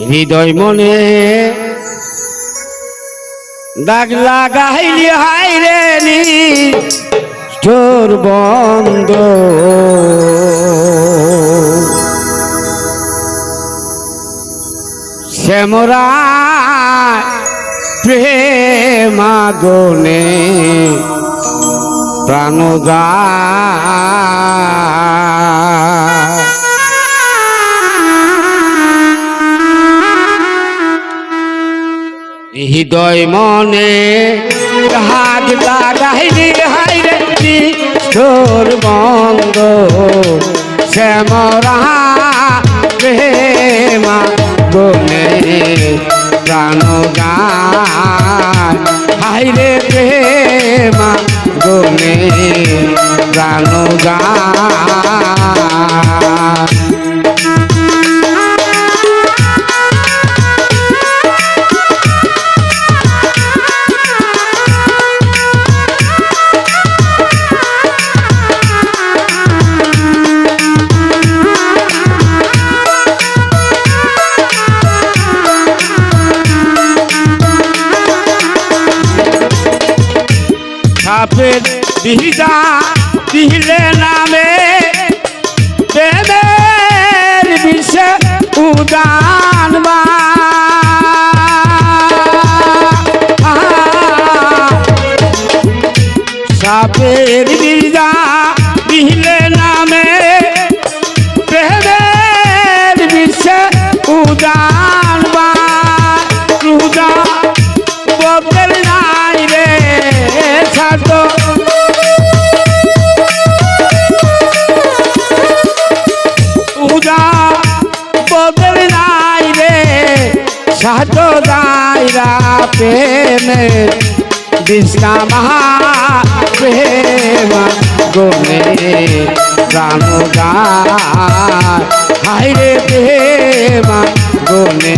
হৃদয় মনে দাগ লাগাইলি হাই রে তোর বন্ধ। শ্যামরা প্রেমাগনে প্রাণদা হৃদয় মনে হাত লাগাইলি হাইরে তোর বন্ধ শ্যামরা প্রেমা সাপের দিহিদা দিলে নামে। প্রেমের বিষে উদান বা সাপের দায়রা প্রেমে বিষ্ণা প্রেম গোনে প্রাণ গায় হাইরে প্রেম গোনে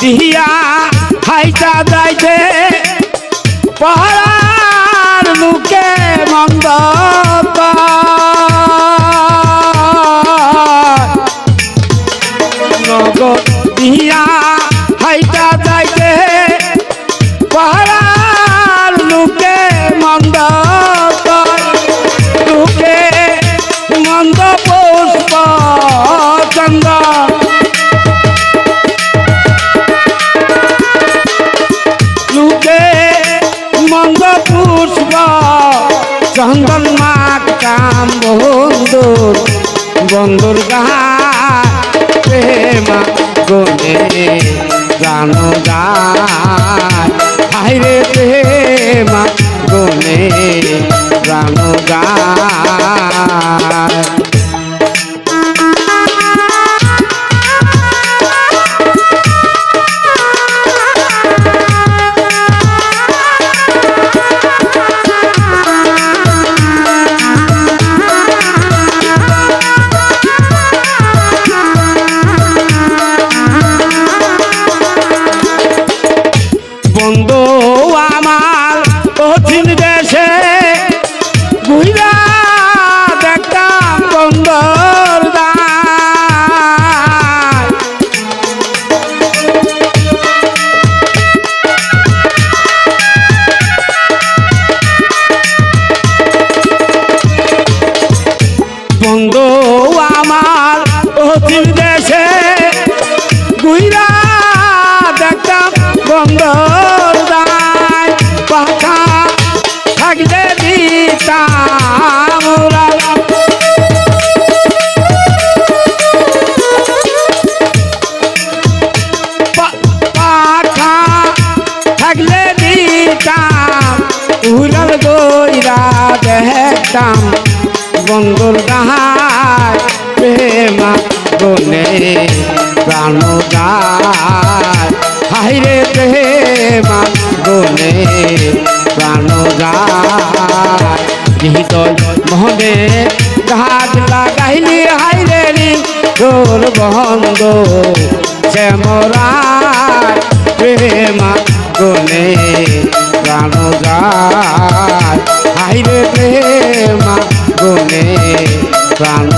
দিহিয়া হাইটা যাইতে পাহাড় মুখে মন্দ চন্দন মাঠ কাম বন্ধুর বন্ধুর প্রেমা গনে গা গায় হাইরে প্রেমা গনে জানো গায় দেখতাম বন্ধুর গাহায় প্রেমা গনে প্রাণ যায়। হাইরে প্রেমা গনে প্রাণ যায়। হৃদয় মহনে ঘাট লাগাইলি হাইরে তোর বন্ধ। শ্যামরায় প্রেমা গনে প্রাণ যায়। হাইরে প্রেমা গনে প্রাণ